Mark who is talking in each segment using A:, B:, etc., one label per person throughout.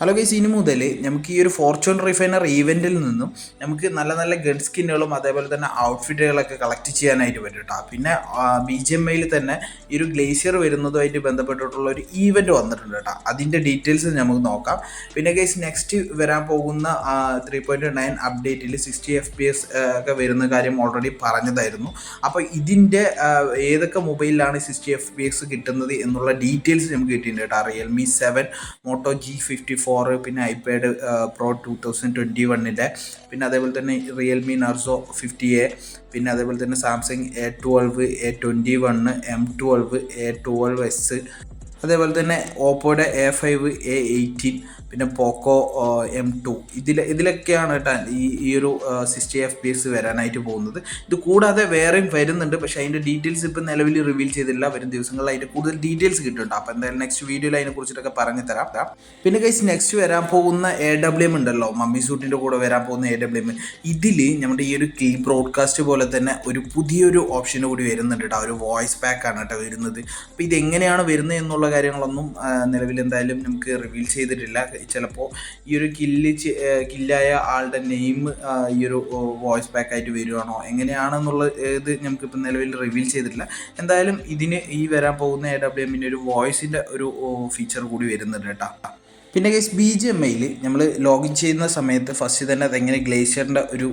A: Hello guys ഇനി മുതൽ നമുക്ക് ഈ ഒരു ഫോർച്യൂൺ റിഫൈനർ ഈവെന്റിൽ നിന്നും നമുക്ക് നല്ല നല്ല ഗഡ് സ്കിന്നുകളും അതേപോലെ തന്നെ ഔട്ട്ഫിറ്റുകളൊക്കെ കളക്ട് ചെയ്യാനായിട്ട് പറ്റും കേട്ടോ പിന്നെ ബി ജി എം ഐയിൽ തന്നെ ഈ ഒരു ഗ്ലേസിയർ വരുന്നതുമായിട്ട് ബന്ധപ്പെട്ടിട്ടുള്ള ഒരു ഈവെന്റ് വന്നിട്ടുണ്ട് കേട്ടോ അതിന്റെ ഡീറ്റെയിൽസ് നമുക്ക് നോക്കാം. പിന്നെ ഗൈസ് നെക്സ്റ്റ് വരാൻ പോകുന്ന ത്രീ പോയിന്റ് നയൻ അപ്ഡേറ്റിൽ സിക്സ്റ്റി എഫ് പി എസ് ഒക്കെ വരുന്ന കാര്യം ഓൾറെഡി പറഞ്ഞതായിരുന്നു. അപ്പോൾ ഇതിന്റെ ഏതൊക്കെ മൊബൈലിലാണ് സിക്സ്റ്റി എഫ് പി എസ് കിട്ടുന്നത് എന്നുള്ള ഡീറ്റെയിൽസ് നമുക്ക് കിട്ടിയിട്ടുണ്ട് കേട്ടോ Realme seven Moto G fifty four പിന്നെ iPad pro two thousand twenty വണ്ണിന്റെ പിന്നെ അതേപോലെ തന്നെ റിയൽമി നർസോ ഫിഫ്റ്റി എ പിന്നെ അതേപോലെ തന്നെ Samsung A twelve A twenty one M twelve A twelve S അതേപോലെ തന്നെ ഓപ്പോയുടെ എ ഫൈവ് എ എയ്റ്റീൻ പിന്നെ പോക്കോ എം ടു. ഇതിൽ ഇതിലൊക്കെയാണ് കേട്ടോ ഈ ഈ ഒരു സിക്സ്റ്റി എഫ് പി എസ് വരാനായിട്ട് പോകുന്നത്. ഇത് കൂടാതെ വേറെയും വരുന്നുണ്ട് പക്ഷേ അതിന്റെ ഡീറ്റെയിൽസ് ഇപ്പം നിലവിൽ റിവീൽ ചെയ്തില്ല വരും ദിവസങ്ങളിൽ അതിന്റെ കൂടുതൽ ഡീറ്റെയിൽസ് കിട്ടുന്നുണ്ട്. അപ്പോൾ എന്തായാലും നെക്സ്റ്റ് വീഡിയോയിൽ അതിനെ കുറിച്ചിട്ടൊക്കെ പറഞ്ഞു തരാം. പിന്നെ കൈസ് നെക്സ്റ്റ് വരാൻ പോകുന്ന എ ഡബ്ല്യു എം ഉണ്ടല്ലോ മമ്മി സൂട്ടിന്റെ കൂടെ വരാൻ പോകുന്ന എ ഡബ്ല്യു എം ഇതിൽ നമ്മുടെ ഈ ഒരു കീ ബ്രോഡ്കാസ്റ്റ് പോലെ തന്നെ ഒരു പുതിയൊരു ഓപ്ഷൻ കൂടി വരുന്നുണ്ട് കേട്ടോ. ഒരു വോയിസ് പാക്ക് ആണ് കേട്ടോ വരുന്നത്. അപ്പോൾ ഇത് എങ്ങനെയാണ് വരുന്നത് എന്നുള്ള കാര്യങ്ങളൊന്നും നിലവിൽ എന്തായാലും നമുക്ക് റിവീൽ ചെയ്തിട്ടില്ല. ചിലപ്പോൾ ഈ ഒരു കില്ല് കില്ലായ ആളുടെ നെയിം ഈ ഒരു വോയിസ് പാക്ക് ആയിട്ട് വരുവാണോ? എങ്ങനെയാണെന്നുള്ള ഇത് നമുക്കിപ്പോൾ നിലവിൽ റിവീൽ ചെയ്തിട്ടില്ല. എന്തായാലും ഇതിന് ഈ വരാൻ പോകുന്ന എ ഡബ്ല്യു എമ്മിന്റെ ഒരു വോയിസിന്റെ ഒരു ഫീച്ചർ കൂടി വരുന്നുണ്ട് കേട്ടോ. പിന്നെ ഗൈസ് ബി ജി എം ഐയിൽ നമ്മൾ ലോഗിൻ ചെയ്യുന്ന സമയത്ത് ഫസ്റ്റ് തന്നെ അതെങ്ങനെ ഗ്ലേഷ്യറിന്റെ ഒരു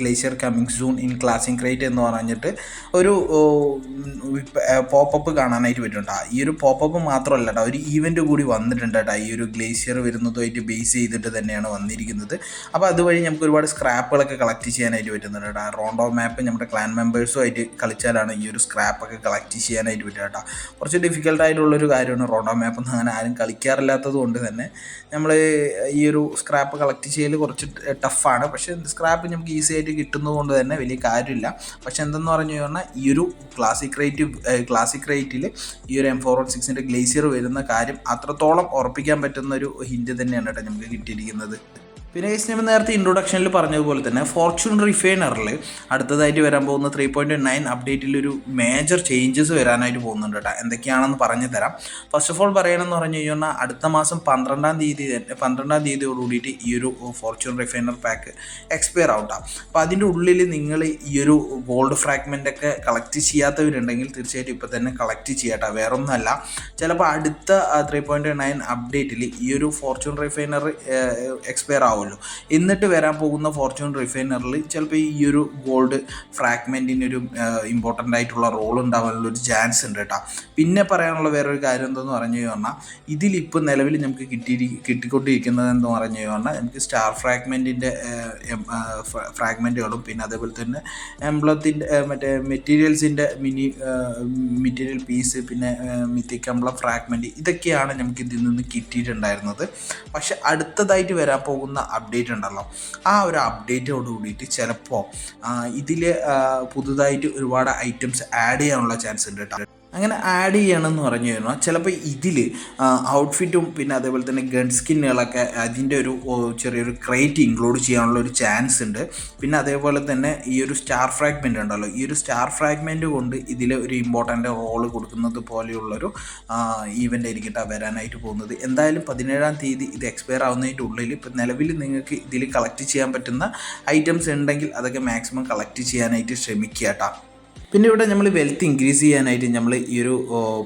A: glacier coming soon in classic crate എന്ന് പറഞ്ഞിട്ട് ഒരു പോപ്പപ്പ് കാണാനായിട്ട് പറ്റുന്നുണ്ട്. ഈ ഒരു പോപ്പപ്പ് മാത്രമല്ല കേട്ടോ ഒരു ഈവന്റ് കൂടി വന്നിട്ടുണ്ട് കേട്ടോ ഈ ഒരു ഗ്ലേഷ്യർ വരുന്നതുമായിട്ട് ബേസ് ചെയ്തിട്ട് തന്നെയാണ് വന്നിരിക്കുന്നത്. അപ്പോൾ അതുവഴി നമുക്ക് ഒരുപാട് സ്ക്രാപ്പുകളൊക്കെ കളക്ട് ചെയ്യാനായിട്ട് പറ്റുന്നുണ്ട് കേട്ടോ റോണ്ടോ മാപ്പ് നമ്മുടെ ക്ലാൻ മെമ്പേഴ്സുമായിട്ട് കളിച്ചാലാണ് ഈ ഒരു സ്ക്രാപ്പൊക്കെ കളക്ട് ചെയ്യാനായിട്ട് പറ്റുക കേട്ടോ കുറച്ച് ഡിഫിക്കൽട്ടായിട്ടുള്ളൊരു കാര്യമാണ് റോണ്ടോ മാപ്പ് എന്ന് അങ്ങനെ ആരും കളിക്കാറില്ലാത്തത് കൊണ്ട് തന്നെ നമ്മൾ ഈ ഒരു സ്ക്രാപ്പ് കളക്ട് ചെയ്യൽ കുറച്ച് ടഫാണ് പക്ഷേ സ്ക്രാപ്പ് നമുക്ക് ഈസി ആയിട്ട് കിട്ടുന്നത് കൊണ്ട് തന്നെ വലിയ കാര്യമില്ല. പക്ഷെ എന്തെന്ന് പറഞ്ഞു കഴിഞ്ഞാൽ ഈ ഒരു ക്ലാസിക് റേറ്റ് ക്ലാസിക് റേറ്റിൽ ഈ ഒരു എം ഫോർ വൺ സിക്സിന്റെ ഗ്ലേസിയർ വരുന്ന കാര്യം അത്രത്തോളം ഉറപ്പിക്കാൻ പറ്റുന്ന ഒരു ഹിൻഡ് തന്നെയാണ് കേട്ടോ നമുക്ക് കിട്ടിയിരിക്കുന്നത്. പിന്നെ ഗൈസ് ഞാൻ നേരത്തെ ഇൻട്രൊഡക്ഷനിൽ പറഞ്ഞതുപോലെ തന്നെ ഫോർച്യൂൺ റിഫൈനറിൽ അടുത്തതായിട്ട് വരാൻ പോകുന്ന ത്രീ പോയിന്റ് നയൻ അപ്ഡേറ്റിൽ ഒരു മേജർ ചേഞ്ചസ് വരാനായിട്ട് പോകുന്നുണ്ട് കേട്ടോ. എന്തൊക്കെയാണെന്ന് പറഞ്ഞു തരാം. ഫസ്റ്റ് ഓഫ് ഓൾ പറയണമെന്ന് പറഞ്ഞു കഴിഞ്ഞാൽ അടുത്ത മാസം പന്ത്രണ്ടാം തീയതി പന്ത്രണ്ടാം തീയതിയോട് കൂടിയിട്ട് ഈ ഒരു ഫോർച്യൂൺ റിഫൈനർ പാക്ക് എക്സ്പയർ ആവട്ടാ അപ്പോൾ അതിന്റെ ഉള്ളിൽ നിങ്ങൾ ഈ ഒരു ഗോൾഡ് ഫ്രാഗ്മെന്റ് ഒക്കെ കളക്ട് ചെയ്യാത്തവരുണ്ടെങ്കിൽ തീർച്ചയായിട്ടും ഇപ്പോൾ തന്നെ കളക്ട് ചെയ്യട്ടെ വേറൊന്നുമല്ല. ചിലപ്പോൾ അടുത്ത ത്രീ പോയിന്റ് നയൻ അപ്ഡേറ്റിൽ ഈ ഒരു ഫോർച്യൂൺ റിഫൈനർ എക്സ്പയർ ആവും. ആവുമല്ലോ. എന്നിട്ട് വരാൻ പോകുന്ന ഫോർച്യൂൺ റിഫൈനറിൽ ചിലപ്പോൾ ഈ ഒരു ഗോൾഡ് ഫ്രാഗ്മെന്റിന് ഒരു ഇമ്പോർട്ടന്റ് ആയിട്ടുള്ള റോൾ ഉണ്ടാവാനുള്ള ഒരു ചാൻസ് ഉണ്ട് കേട്ടോ പിന്നെ പറയാനുള്ള വേറൊരു കാര്യം എന്തെന്ന് പറഞ്ഞു കഴിഞ്ഞാൽ ഇതിലിപ്പോൾ നിലവിൽ നമുക്ക് കിട്ടി കിട്ടിക്കൊണ്ടിരിക്കുന്നത് എന്ന് പറഞ്ഞു കഴിഞ്ഞാൽ നമുക്ക് സ്റ്റാർ ഫ്രാഗ്മെന്റിന്റെ ഫ്രാഗ്മെന്റുകളും പിന്നെ അതേപോലെ തന്നെ എംബ്ലത്തിന്റെ മറ്റേ മെറ്റീരിയൽസിന്റെ മിനി മെറ്റീരിയൽ പീസ് പിന്നെ മിത്തിക് എംബ്ലം ഫ്രാഗ്മെന്റ് ഇതൊക്കെയാണ് നമുക്ക് ഇതിൽ നിന്ന് കിട്ടിയിട്ടുണ്ടായിരുന്നത്. പക്ഷെ അടുത്തതായിട്ട് വരാൻ പോകുന്ന അപ്ഡേറ്റ് ഉണ്ടല്ലോ. ആ ഒരു അപ്ഡേറ്റോട് കൂടിയിട്ട് ചിലപ്പോൾ ഇതിൽ പുതുതായിട്ട് ഒരുപാട് ഐറ്റംസ് ആഡ് ചെയ്യാനുള്ള ചാൻസ് ഉണ്ട് കേട്ടോ അങ്ങനെ ആഡ് ചെയ്യണമെന്ന് പറഞ്ഞു കഴിഞ്ഞാൽ ചിലപ്പോൾ ഇതിൽ ഔട്ട്ഫിറ്റും പിന്നെ അതേപോലെ തന്നെ ഗൺ സ്കിന്നുകളൊക്കെ അതിന്റെ ഒരു ചെറിയൊരു ക്രേറ്റ് ഇൻക്ലൂഡ് ചെയ്യാനുള്ള ഒരു ചാൻസ് ഉണ്ട്. പിന്നെ അതേപോലെ തന്നെ ഈ ഒരു സ്റ്റാർ ഫ്രാഗ്മെന്റ് ഉണ്ടല്ലോ. ഈ ഒരു സ്റ്റാർ ഫ്രാഗ്മെന്റ് കൊണ്ട് ഇതിൽ ഒരു ഇമ്പോർട്ടന്റ് റോൾ കൊടുക്കുന്നത് പോലെയുള്ളൊരു ഈവന്റ് ആയിരിക്കട്ടെ വരാനായിട്ട് പോകുന്നത്. എന്തായാലും പതിനേഴാം തീയതി ഇത് എക്സ്പയർ ആവുന്നതിന്റെ ഉള്ളിൽ ഇപ്പം നിലവിൽ നിങ്ങൾക്ക് ഇതിൽ കളക്ട് ചെയ്യാൻ പറ്റുന്ന ഐറ്റംസ് ഉണ്ടെങ്കിൽ അതൊക്കെ മാക്സിമം കളക്ട് ചെയ്യാനായിട്ട് ശ്രമിക്കുക കേട്ടോ പിന്നെ ഇവിടെ നമ്മൾ വെൽത്ത് ഇൻക്രീസ് ചെയ്യാനായിട്ട് നമ്മൾ ഈ ഒരു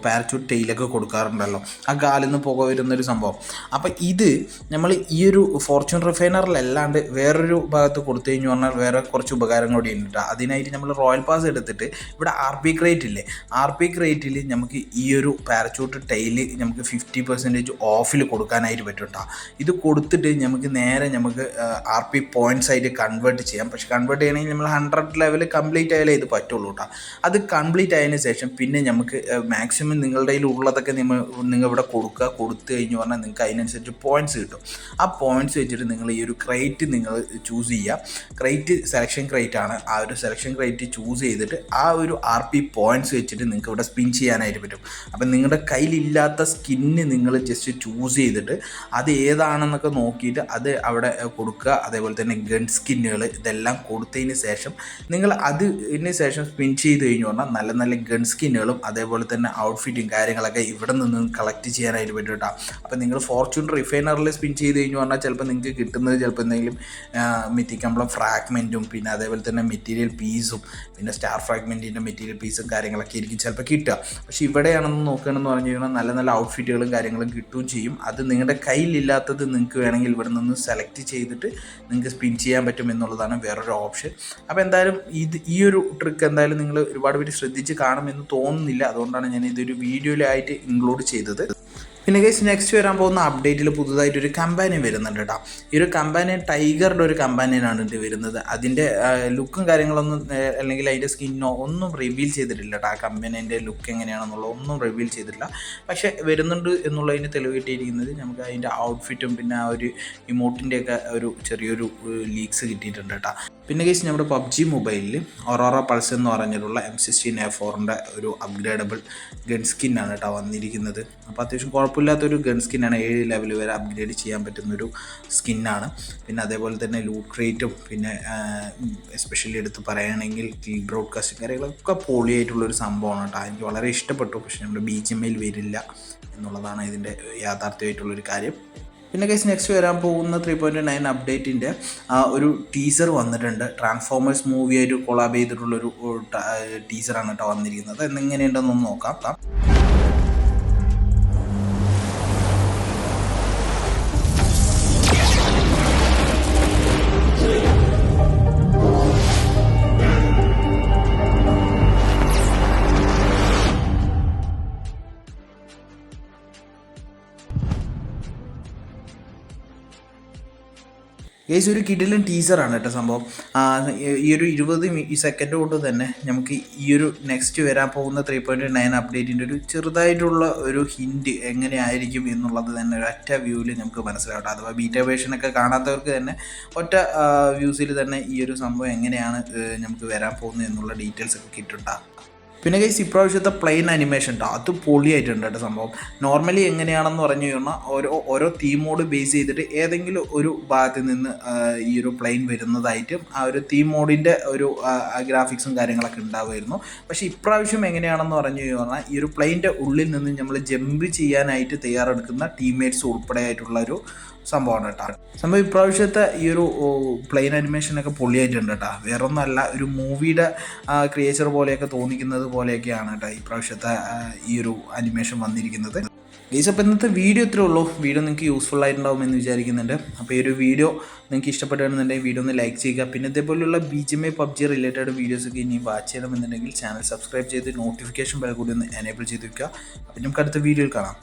A: പാരച്യൂട്ട് ടെയിലൊക്കെ കൊടുക്കാറുണ്ടല്ലോ. ആ കാലിൽ നിന്ന് പുക വരുന്നൊരു സംഭവം. അപ്പോൾ ഇത് നമ്മൾ ഈ ഒരു ഫോർച്യൂൺ റിഫൈനറിലല്ലാണ്ട് വേറൊരു ഭാഗത്ത് കൊടുത്തു കഴിഞ്ഞു പറഞ്ഞാൽ വേറെ കുറച്ച് ഉപകാരം കൂടി ഉണ്ട് അതിനായിട്ട് നമ്മൾ റോയൽ പാസ് എടുത്തിട്ട് ഇവിടെ ആർ പി ക്രേറ്റ് ഇല്ലേ? ആർ പി ക്രേറ്റിൽ നമുക്ക് ഈ ഒരു പാരച്യൂട്ട് ടെയിൽ നമുക്ക് ഫിഫ്റ്റി പെർസെന്റേജ് ഓഫിൽ കൊടുക്കാനായിട്ട് പറ്റും കേട്ടോ ഇത് കൊടുത്തിട്ട് നമുക്ക് നേരെ നമുക്ക് ആർ പി പോയിന്റ്സ് ആയിട്ട് കൺവേർട്ട് ചെയ്യാം. പക്ഷെ കൺവേർട്ട് ചെയ്യണമെങ്കിൽ നമ്മൾ ഹൺഡ്രഡ് ലെവൽ കംപ്ലീറ്റ് ആയാലേ ഇത് പറ്റുള്ളൂ കേട്ടോ അത് കംപ്ലീറ്റ് ആയതിനു ശേഷം പിന്നെ നമുക്ക് മാക്സിമം നിങ്ങളുടെ കയ്യിൽ ഉള്ളതൊക്കെ നിങ്ങൾ നിങ്ങൾ ഇവിടെ കൊടുക്കുക കൊടുത്തു കഴിഞ്ഞ് പറഞ്ഞാൽ നിങ്ങൾക്ക് അതിനനുസരിച്ച് പോയിന്റ്സ് കിട്ടും. ആ പോയിന്റ്സ് വെച്ചിട്ട് നിങ്ങൾ ഈ ഒരു ക്രേറ്റ് നിങ്ങൾ ചൂസ് ചെയ്യുക ക്രേറ്റ് സെലക്ഷൻ ക്രേറ്റ് ആണ്. ആ ഒരു സെലക്ഷൻ ക്രേറ്റ് ചൂസ് ചെയ്തിട്ട് ആ ഒരു ആർ പി പോയിന്റ്സ് വെച്ചിട്ട് നിങ്ങൾക്ക് ഇവിടെ സ്പിൻ ചെയ്യാനായിട്ട് പറ്റും. അപ്പം നിങ്ങളുടെ കയ്യിലില്ലാത്ത സ്കിന്ന് നിങ്ങൾ ജസ്റ്റ് ചൂസ് ചെയ്തിട്ട് അത് ഏതാണെന്നൊക്കെ നോക്കിയിട്ട് അത് അവിടെ കൊടുക്കുക. അതേപോലെ തന്നെ ഗൺ സ്കിന്നുകൾ ഇതെല്ലാം കൊടുത്തതിന് ശേഷം നിങ്ങൾ അതിന് ശേഷം സ്പിൻ ചെയ്ത് കഴിഞ്ഞു പറഞ്ഞാൽ നല്ല നല്ല ഗൺ സ്കിന്നുകളും അതേപോലെ തന്നെ ഔട്ട്ഫിറ്റും കാര്യങ്ങളൊക്കെ ഇവിടെ നിന്ന് കളക്ട് ചെയ്യാനായിട്ട് പറ്റും കേട്ടോ. അപ്പോൾ നിങ്ങൾ ഫോർച്യൂൺ റിഫൈനറിൽ സ്പിൻ ചെയ്ത് കഴിഞ്ഞു പറഞ്ഞാൽ ചിലപ്പോൾ നിങ്ങൾക്ക് കിട്ടുന്നത് ചിലപ്പോൾ എന്തെങ്കിലും മിത്തിക്കമ്പളം ഫ്രാഗ്മെന്റും പിന്നെ അതേപോലെ തന്നെ മെറ്റീരിയൽ പീസും പിന്നെ സ്റ്റാർ ഫ്രാഗ്മെന്റിന്റെ മെറ്റീരിയൽ പീസും കാര്യങ്ങളൊക്കെ ആയിരിക്കും ചിലപ്പോൾ കിട്ടുക. പക്ഷേ ഇവിടെയാണെന്ന് നോക്കുകയാണെന്ന് പറഞ്ഞു കഴിഞ്ഞാൽ നല്ല നല്ല ഔട്ട്ഫിറ്റുകളും കാര്യങ്ങളും കിട്ടുകയും ചെയ്യും. അത് നിങ്ങളുടെ കയ്യിലില്ലാത്തത് നിങ്ങൾക്ക് വേണമെങ്കിൽ ഇവിടെ നിന്ന് സെലക്ട് ചെയ്തിട്ട് നിങ്ങൾക്ക് സ്പിൻ ചെയ്യാൻ പറ്റും എന്നുള്ളതാണ് വേറൊരു ഓപ്ഷൻ അപ്പോൾ എന്തായാലും ഇത് ഈ ഒരു ട്രിക്ക് എന്തായാലും നിങ്ങൾ ഒരുപാട് പേര് ശ്രദ്ധിച്ച് കാണുമെന്ന് തോന്നുന്നില്ല. അതുകൊണ്ടാണ് ഞാൻ ഇതൊരു വീഡിയോയിലായിട്ട് ഇൻക്ലൂഡ് ചെയ്തത്. പിന്നെ ഗൈസ് നെക്സ്റ്റ് വരാൻ പോകുന്ന അപ്ഡേറ്റിൽ പുതുതായിട്ട് ഒരു കമ്പാനിയൻ വരുന്നുണ്ട് കേട്ടോ ഈ ഒരു കമ്പാനിയൻ ടൈഗറിന്റെ ഒരു കമ്പാനിയനാണ് ഇത് വരുന്നത്. അതിന്റെ ലുക്കും കാര്യങ്ങളൊന്നും അല്ലെങ്കിൽ അതിന്റെ സ്കിന്നോ ഒന്നും റിവീൽ ചെയ്തിട്ടില്ല കേട്ടോ ആ കമ്പനീന്റെ ലുക്ക് എങ്ങനെയാണെന്നുള്ള ഒന്നും റിവീൽ ചെയ്തിട്ടില്ല. പക്ഷേ വരുന്നുണ്ട് എന്നുള്ളതിന് തെളിവ് കിട്ടിയിരിക്കുന്നത് നമുക്ക് അതിന്റെ ഔട്ട്ഫിറ്റും പിന്നെ ആ ഒരു ഇമോട്ടിന്റെയൊക്കെ ഒരു ചെറിയൊരു ലീക്സ് കിട്ടിയിട്ടുണ്ട് കേട്ടോ പിന്നെ കേസ് നമ്മുടെ പബ്ജി മൊബൈലിൽ ഒറോറ പൾസ് എന്ന് പറഞ്ഞിട്ടുള്ള എം സിക്സ്റ്റീൻ എ ഫോറിന്റെ ഒരു അപ്ഗ്രേഡബിൾ ഗൺ സ്കിൻ ആണ് കേട്ടോ വന്നിരിക്കുന്നത്. അപ്പോൾ അത്യാവശ്യം കുഴപ്പമില്ലാത്തൊരു ഗൺ സ്കിന്നാണ് ഏഴ് ലെവൽ വരെ അപ്ഗ്രേഡ് ചെയ്യാൻ പറ്റുന്നൊരു സ്കിന്നാണ് പിന്നെ അതേപോലെ തന്നെ ലൂട്ട് റേറ്റും പിന്നെ എസ്പെഷ്യലി എടുത്ത് പറയുകയാണെങ്കിൽ ഈ ബ്രോഡ്കാസ്റ്റും കാര്യങ്ങളൊക്കെ പോളിയായിട്ടുള്ളൊരു സംഭവമാണ് കേട്ടോ എനിക്ക് വളരെ ഇഷ്ടപ്പെട്ടു പക്ഷേ നമ്മുടെ ബി ജി എം വരില്ല എന്നുള്ളതാണ് ഇതിന്റെ യാഥാർത്ഥ്യമായിട്ടുള്ളൊരു കാര്യം. പിന്നെ കേസ് നെക്സ്റ്റ് വരാൻ പോകുന്ന ത്രീ പോയിന്റ് നയൻ അപ്ഡേറ്റിന്റെ ഒരു ടീസർ വന്നിട്ടുണ്ട്. ട്രാൻസ്ഫോമേഴ്സ് മൂവിയായിട്ട് കൊളാബ് ചെയ്തിട്ടുള്ളൊരു ടീസറാണ് കേട്ടോ വന്നിരിക്കുന്നത്. എന്നെങ്ങനെയുണ്ടെന്നൊന്ന് നോക്കാം. ഗേസ് ഒരു കിടിലൻ ടീസറാണ് കേട്ടോ സംഭവം. ഈ ഒരു ഇരുപത് സെക്കൻഡ് കൊണ്ട് തന്നെ നമുക്ക് ഈ ഒരു നെക്സ്റ്റ് വരാൻ പോകുന്ന ത്രീ പോയിന്റ് നയൻ അപ്ഡേറ്റിന്റെ ഒരു ചെറുതായിട്ടുള്ള ഒരു ഹിന്റ് എങ്ങനെയായിരിക്കും എന്നുള്ളത് തന്നെ ഒറ്റ വ്യൂവിൽ നമുക്ക് മനസ്സിലാവട്ടെ. അഥവാ ബീറ്റ വേഷനൊക്കെ കാണാത്തവർക്ക് തന്നെ ഒറ്റ വ്യൂസിൽ തന്നെ ഈ ഒരു സംഭവം എങ്ങനെയാണ് നമുക്ക് വരാൻ പോകുന്നത് എന്നുള്ള ഡീറ്റെയിൽസ് ഒക്കെ കിട്ടുണ്ടാകും പിന്നെ കൈസ് ഇപ്രാവശ്യത്തെ പ്ലെയിൻ അനിമേഷൻ ഉണ്ടോ അത് പൊളിയായിട്ടുണ്ട് കേട്ടോ സംഭവം. നോർമലി എങ്ങനെയാണെന്ന് പറഞ്ഞു കഴിഞ്ഞാൽ ഓരോ ഓരോ തീമോട് ബേസ് ചെയ്തിട്ട് ഏതെങ്കിലും ഒരു ഭാഗത്ത് നിന്ന് ഈ ഒരു പ്ലെയിൻ വരുന്നതായിട്ടും ആ ഒരു തീം മോഡിന്റെ ഒരു ഗ്രാഫിക്സും കാര്യങ്ങളൊക്കെ ഉണ്ടാവുമായിരുന്നു. പക്ഷേ ഇപ്രാവശ്യം എങ്ങനെയാണെന്ന് പറഞ്ഞു കഴിഞ്ഞാൽ ഈ ഒരു പ്ലെയിന്റെ ഉള്ളിൽ നിന്ന് നമ്മൾ ജമ്പ് ചെയ്യാനായിട്ട് തയ്യാറെടുക്കുന്ന ടീംമേറ്റ്സ് ഉൾപ്പെടെ ആയിട്ടുള്ള ഒരു സംഭവമാണ് കേട്ടോ സംഭവം ഇപ്രാവശ്യത്തെ ഈ ഒരു പ്ലെയിൻ അനിമേഷനൊക്കെ പൊളിയായിട്ടുണ്ട് കേട്ടോ വേറെ ഒന്നല്ല ഒരു മൂവിയുടെ ക്രിയേച്ചർ പോലെയൊക്കെ തോന്നിക്കുന്നത് പോലെയൊക്കെയാണ് കേട്ടോ ഇപ്രാവശ്യത്തെ ഈ ഒരു അനിമേഷൻ വന്നിരിക്കുന്നത്. ഗൈസ് അപ്പോൾ ഇന്നത്തെ വീഡിയോ ഇത്രേ ഉള്ളൂ. വീഡിയോ നിങ്ങൾക്ക് യൂസ്ഫുൾ ആയിട്ടുണ്ടാവും എന്ന് വിചാരിക്കുന്നുണ്ട്. അപ്പോൾ ഈ ഒരു വീഡിയോ നിങ്ങൾക്ക് ഇഷ്ടപ്പെടുകയാണെന്നുണ്ടെങ്കിൽ വീഡിയോ ഒന്ന് ലൈക്ക് ചെയ്യുക. പിന്നെ ഇതേപോലെയുള്ള B G M I PUBG related വീഡിയോസൊക്കെ ഇനി വാച്ച് ചെയ്യണമെന്നുണ്ടെങ്കിൽ ചാനൽ സബ്സ്ക്രൈബ് ചെയ്ത് നോട്ടിഫിക്കേഷൻ ബെൽ കൂടി ഒന്ന് എനേബിൾ ചെയ്ത് വെക്കുക. അപ്പോൾ നമുക്ക് അടുത്ത വീഡിയോയിൽ കാണാം.